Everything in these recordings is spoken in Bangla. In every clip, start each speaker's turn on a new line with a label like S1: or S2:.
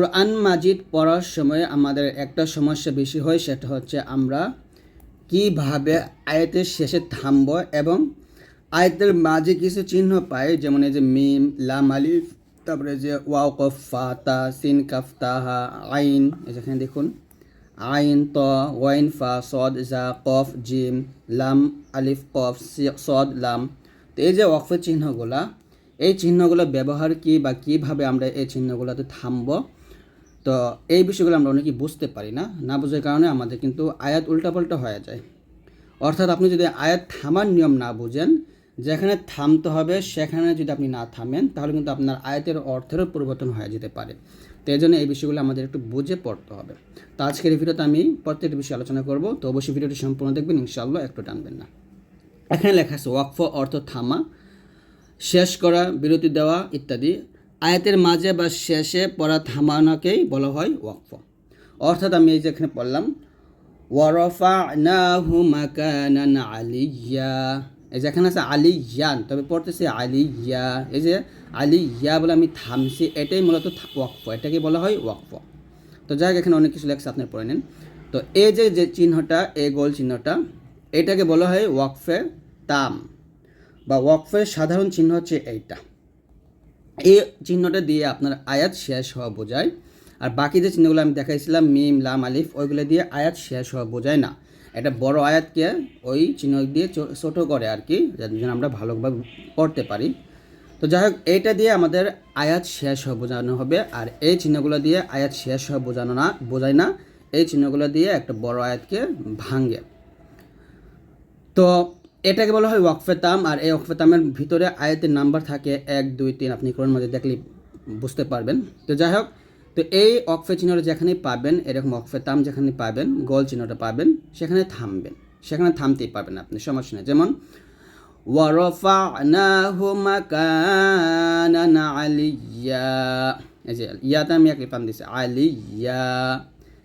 S1: কোরআন মাজিদ পড়ার সময় আমাদের একটা সমস্যা বেশি হয়, সেটা হচ্ছে আমরা কীভাবে আয়াতের শেষে থামব এবং আয়াতের মাঝে কিছু চিহ্ন পাই, যেমন এই যে মিম, লাম, আলিফ, তারপরে যে ওয়াও, কফ তা, সিন, কাফ তাহা আইন যেখানে দেখুন, আইন, ত, ওয়াইন, ফা, সদ, জা, কফ, জিম, লাম, আলিফ, কফ সদ, লাম, তো এই যে ওয়াকফের চিহ্নগুলা, এই চিহ্নগুলো ব্যবহার কি বা কীভাবে আমরা এই চিহ্নগুলোতে থামবো? তো এই বিষয়গুলো আমরা অনেকেই বুঝতে পারি না না বোঝার কারণে আমাদের কিন্তু আয়াত উল্টাপাল্টা হয়ে যায়। অর্থাৎ আপনি যদি আয়াত থামার নিয়ম না বুঝেন, যেখানে থামতে হবে সেখানে যদি আপনি না থামেন, তাহলে কিন্তু আপনার আয়াতের অর্থেরও পরিবর্তন হয়ে যেতে পারে। তো এই জন্য এই বিষয়গুলো আমাদের একটু বুঝে পড়তে হবে। তো আজকের এই ভিডিওতে আমি প্রত্যেকটি বিষয়ে আলোচনা করব, তো অবশ্যই ভিডিওটি সম্পূর্ণ দেখবেন, ইনশাআল্লাহ একটু টানবেন না। এখানে লেখা আছে, ওয়াকফ অর্থ থামা, শেষ করা, বিরতি দেওয়া ইত্যাদি। আয়াতের মাঝে বা শেষে পড়া থামানোকেই বলা হয় ওয়াকফ। অর্থাৎ আমি এই যে এখানে পড়লাম ওয়ারফা নাহু মাকানান আলিয়া এই যেখানে আছে আলিয়ান, তবে পড়তেছে আলিয়া এই যে আলিয়া বলে আমি থামছি, এটাই মূলত ওয়াকফ। এটাকে বলা হয় ওয়াকফ। তো যাই এখানে অনেক কিছু লেখছে আপনার পড়ে নেন। তো এই যে যে চিহ্নটা, এই গোল চিহ্নটা, এটাকে বলা হয় ওয়াকফে তাম। বা ওয়াকফের সাধারণ চিহ্ন হচ্ছে এইটা। এই চিহ্নটা দিয়ে আপনার আয়াত শেষ হওয়া বোঝায়। আর বাকি যে চিহ্নগুলো আমি দেখাইছিলাম, মিম, লাম, আলিফ, ওইগুলো দিয়ে আয়াত শেষ হওয়া বোঝায় না। এটা বড় আয়াতকে ওই চিহ্ন দিয়ে ছোট করে আর কি, যাতে যেন আমরা ভালোভাবে পড়তে পারি। তো যাই হোক, এইটা দিয়ে আমাদের আয়াত শেষ হওয়া বোঝানো হবে। আর এই চিহ্নগুলো দিয়ে আয়াত শেষ হওয়া বোঝানো না, বোঝায় না। এই চিহ্নগুলো দিয়ে একটা বড় আয়াতকে ভাঙে। তো এটাকে বলা হয় ওয়াকফে তাম আর এই ওয়াকফে তামের ভিতরে আয়াতের নাম্বার থাকে এক, দুই, তিন। আপনি কোরআন মাঝে দেখলে বুঝতে পারবেন। তো যাই হোক, তো এই অকফে চিহ্নটা যেখানে পাবেন, এরকম অকফে তাম যেখানে পাবেন, গোল চিহ্নটা পাবেন, সেখানে থামবেন। সেখানে থামতেই পাবেন আপনি, সমস্যা নেই। যেমন যে, ইয়াতে আমি এক লিপান দিছি, আলিয়া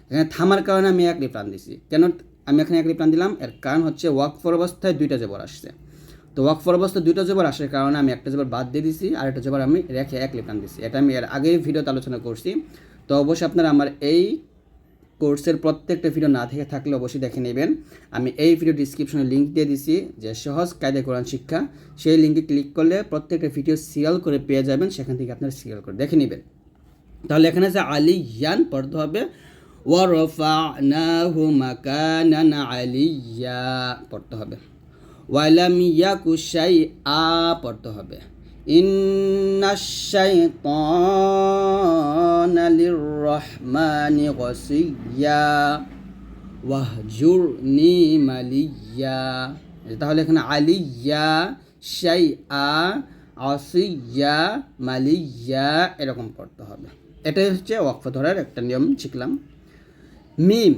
S1: এখানে থামার কারণে আমি এক লিপান দিছি। কেন আমি এখানে এক লিপান দিলাম, এর কারণ হচ্ছে ওয়াকফর অবস্থায় দুইটা জবর আসছে। তো ওয়াকফর অবস্থায় দুইটা জবর আসার কারণে আমি একটা জবর বাদ দিয়ে দিছি আর একটা জবর আমি রেখে এক লিপান দিছি। এটা আমি এর আগেই ভিডিওতে আলোচনা করছি। তো অবশ্যই আপনারা আমার এই কোর্সের প্রত্যেকটা ভিডিও না থেকে থাকলে অবশ্যই দেখে নেবেন। আমি এই ভিডিও ডিসক্রিপশনে লিঙ্ক দিয়ে দিছি, যে সহজ কায়দায় কোরআন শিক্ষা, সেই লিঙ্কে ক্লিক করলে প্রত্যেকটা ভিডিও সিরিয়াল করে পেয়ে যাবেন, সেখান থেকে আপনারা সিরিয়াল করে দেখে নেবেন। তাহলে এখানে যে আলি ইয়ান পড়তে হবে ওয়ারফানাহু মাকানান আলিয়া পড়তে হবে। ওয়ালাম ইয়াকু শাইআ পড়তে হবে। ইন্নাশ শাইতানা লিররহমানি গাসিয়া ওয়াহজুরনি মালিয়া তাহলে এখানে আলিয়া শাইআ আসিয়া, মালিয়া এরকম পড়তে হবে। এটাই হচ্ছে ওয়াকফ ধরার একটা নিয়ম শিখলাম। মিম,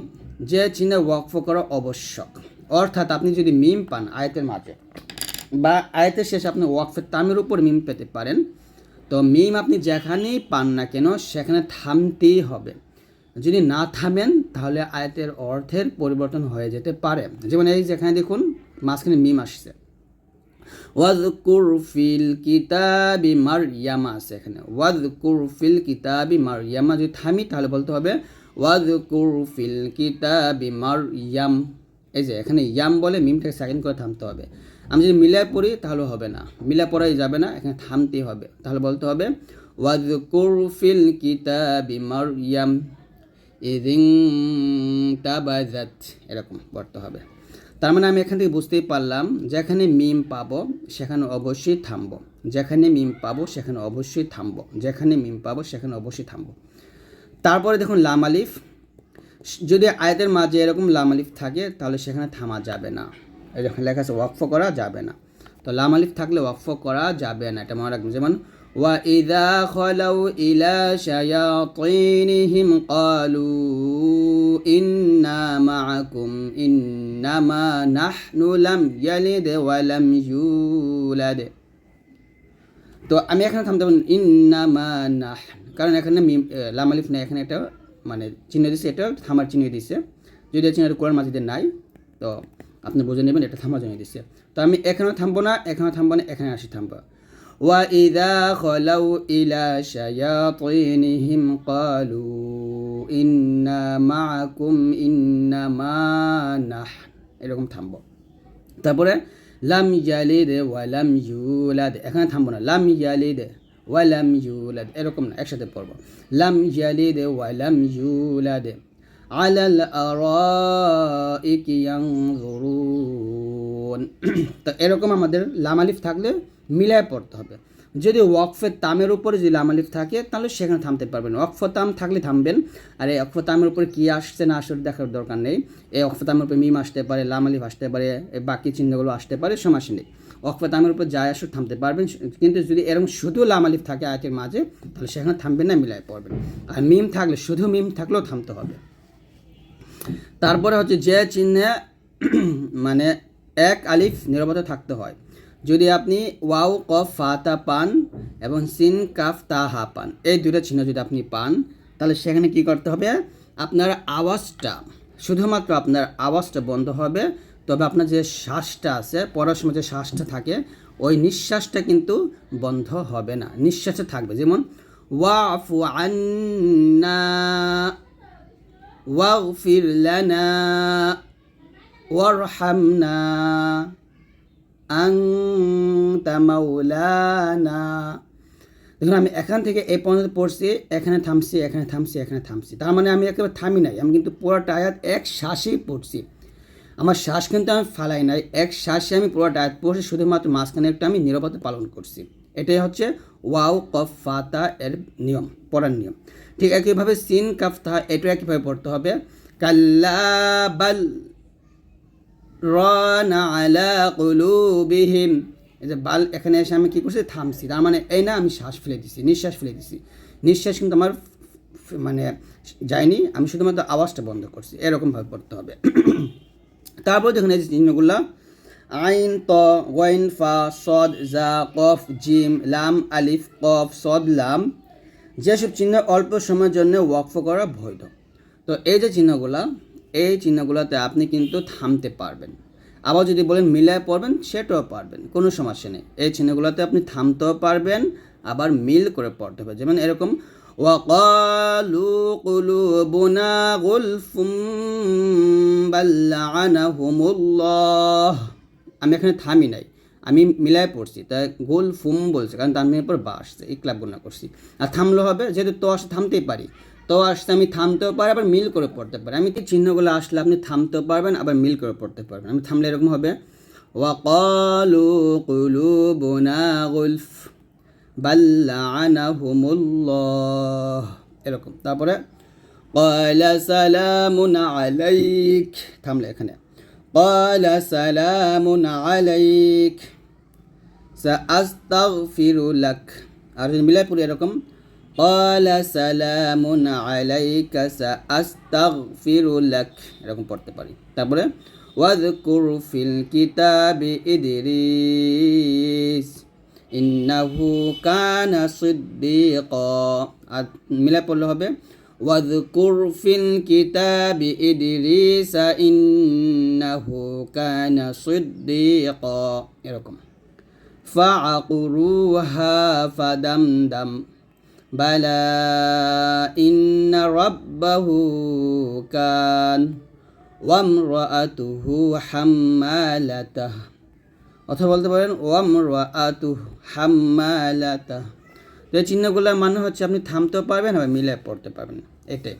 S1: যে চিহ্নে ওয়াকফ করা আবশ্যক। অর্থাৎ আপনি যদি মিম পান আয়তের মাঝে, বা আয়তের শেষে আপনি ওয়াকফের তামের উপর মিম পেতে পারেন, তো মিম আপনি যেখানেই পান না কেন, সেখানে থামতেই হবে। যদি না থামেন, তাহলে আয়তের অর্থের পরিবর্তন হয়ে যেতে পারে। যেমন এই যেখানে দেখুন, মাঝখানে মিম আসছে। ওয়াজকুর ফিল কিতাবি মারইয়ামা আছে এখানে। ওয়াজকুর ফিল কিতাবি মারইয়ামা, যদি থামি, তাহলে বলতে হবে ওয়াজকুর ফিল কিতাবি মারইয়াম। এই যে, এখানে ইয়াম বলে মিমটাকে সেকেন্ড করে থামতে হবে। আমি যদি মিলায় পড়ি, তাহলে হবে না। মিলা পড়াই যাবে না, এখানে থামতেই হবে। তাহলে বলতে হবে, ওয়াজকুর ফিল কিতাবি মারইয়াম, ইদিং তাবাজাত। এরকম পড়তে হবে। তার মানে আমি এখান থেকে বুঝতেই পারলাম, যেখানে মিম পাবো, সেখানে অবশ্যই থামবো। যেখানে মিম পাবো, সেখানে অবশ্যই থামবো। যেখানে মিম পাবো, সেখানে অবশ্যই থামবো। তারপরে দেখুন লাম আলিফ যদি আয়াতের মাঝে এরকম লাম আলিফ থাকে তাহলে সেখানে থামা যাবে না এই যখন লেখা আছে ওয়াকফ করা যাবে না তো লাম আলিফ থাকলে ওয়াকফ করা যাবে না এটা মনে রাখবেন যেমন وإذا خلوا إلى شياطينهم قالوا إنا معكم إنما نحن لم يلد ولم يولد তো আমি এখানে থামতে পারি ইন্নামা নাহ কারণ এখানে মিম এ, লাম আলিফ নাই এখানে একটা মানে চিহ্ন দিচ্ছে এটা থামার চিহ্ন দিচ্ছে যদি এই চিহ্নটা কোরআন মাজিদের নাই তো আপনি বুঝে নেবেন এটা থামার জন্য দিচ্ছে তো আমি এখানেও থামবো না এখানেও থামবো না এখানে আসি থামবো وإذا خلوا إلى شياطينهم قالوا إنا معكم إنما نحن এরকম থামবো তারপরে লাম ইয়ালিদ ওয়ালাম ইউলাদ এখানে থামবো না লাম ইয়ালিদ ওয়ালাম ইউলাদ, এরকম না, একসাথে পড়ব। লাম ইয়ালিদ ওয়ালাম ইউলাদ আলাল আরাইকি ইয়ানজুরুন তো এরকম আমাদের লাম আলিফ থাকলে মিলায় পড়তে হবে। যদি ওয়াকফে তামের উপরে যদি লাম আলিফ থাকে, তাহলে সেখানে থামতে পারবেন ওয়াকফ তাম থাকলে থামবেন। আর এই অক্ফ তামের উপরে কী আসছে না আসলে দেখার দরকার নেই। এই অক্ফ তামের উপরে মিম আসতে পারে, লাম আলিফ আসতে পারে বাকি চিহ্নগুলো আসতে পারে সমস্যা নেই অক্ফ তামের উপর যায় আসলে থামতে পারবেন। কিন্তু যদি এরকম শুধু লাম আলিফ থাকে আয়াতের মাঝে, তাহলে সেখানে থামবেন না, মিলায় পড়বেন। আর মিম থাকলে, শুধু মিম থাকলেও থামতে হবে। তারপরে হচ্ছে যে চিহ্নে মানে এক আলিফ নিরবতা থাকতে হয়। যদি আপনি ওয়াও, কফ, ফাতা পান এবং সিন, কাফ তা হা পান, এই দুটো চিহ্ন যদি আপনি পান, তাহলে সেখানে কি করতে হবে? আপনার আওয়াজটা, শুধুমাত্র আপনার আওয়াজটা বন্ধ হবে তবে আপনার যে শ্বাসটা আছে পড়ার সময় যে শ্বাসটা থাকে ওই নিঃশ্বাসটা কিন্তু বন্ধ হবে না নিঃশ্বাসটা থাকবে যেমন ওয়াফু আন্না واغفر لنا وارحمنا أنت مولانا দেখুন আমি এখান থেকে এই পর্যন্ত পড়ছি এখানে থামছি এখানে থামছি এখানে থামছি তার মানে আমি একেবারে থামি নাই আমি কিন্তু পুরোটা আয়াত এক শ্বাসেই পড়ছি আমার শ্বাস কিন্তু আমি ফালাই নাই। এক শ্বাসে আমি পুরোটা আয়াত পড়ছি শুধুমাত্র মাঝখানে একটা আমি নিরাপত্তা পালন করছি। এটাই হচ্ছে ওয়াও কফ ফাতা এর নিয়ম, পড়ার নিয়ম। ঠিক একইভাবে সিন কাফতা এটা একইভাবে পড়তে হবে। কাল্লাবাল রানা আলা কুলুবিহিম। এই যে বাল এখানে এসে আমি কী করছি? থামছি। তার মানে এই না আমি শ্বাস ফেলে দিছি, নিঃশ্বাস ফেলে দিছি। নিঃশ্বাস কিন্তু আমার মানে যায়নি। আমি শুধুমাত্র আওয়াজটা বন্ধ করছি। এরকমভাবে পড়তে হবে। তারপর দেখুন এই যে চিহ্নগুলো। আইন, ত, ওয়াইন, ফা, সদ, জা, কফ, জিম, লাম, আলিফ, কফ, সদ, লাম, যেসব চিহ্ন অল্প সময়ের জন্য ওয়াকফ করা বৈধ। তো এই যে চিহ্নগুলো, এই চিহ্নগুলোতে আপনি কিন্তু থামতে পারবেন। আবার যদি বলেন মিলায় পড়বেন, সেটাও পারবেন, কোনো সমস্যা নেই। এই চিহ্নগুলোতে আপনি থামতেও পারবেন, আবার মিল করে পড়তে হবে যেমন এরকম وقالوا قلوبنا غلف بل لعنهم الله আমি এখানে থামি নাই আমি মিলায় পড়ছি তাই গোল ফুম বলছে কারণ তার পর বা আসছে এই ক্লাব গুণা করছি আর থামলো হবে যেহেতু তো আসে থামতেই পারি তো আসতে আমি থামতেও পারি আবার মিল করে পড়তে পারি আমি চিহ্নগুলো আসলে আপনি থামতেও পারবেন আবার মিল করে পড়তে পারবেন আমি থামলে এরকম হবে ওয়াকালু কুলুবুনা গুলফ বাল্লানাহুমুল্লাহ এরকম। তারপরে কয়লা সালামুন আলাইক থামলে এখানে। কয়লা সালামুন আলাইক সাআস্তাগফিরু লাক আর যদি মিলাই পড়ি এরকম। কয়লা সালামুন আলাইকা সাআস্তাগফিরু লাক এরকম পড়তে পারি। তারপরে ওয়াজকুর ফিল কিতাবি ইদরিস ইন্নাহু কানা সিদ্দিকা আর মিলাই পড়লে হবে ওয়াজকুর ফিল কিতাবি ইদরিসা ইন্নাহু কানা সিদ্দিকা এরকম فعقروها فدمدم بلى إن ربه كان وامرأته حمالته অথবা বলতে পারেন ওয়াম আতু হাম্মালাতা তো এই চিহ্নগুলোর মানে হচ্ছে আপনি থামতেও পারবেন আবার মিলে পড়তে পারবেন। এটাই।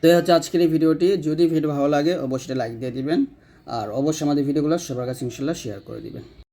S1: তো এই হচ্ছে আজকের এই ভিডিওটি। যদি ভিডিও ভালো লাগে, অবশ্যই লাইক দিয়ে দিবেন। আর অবশ্যই আমাদের ভিডিওগুলো সবার কাছে ইনশাল্লাহ শেয়ার করে দিবেন।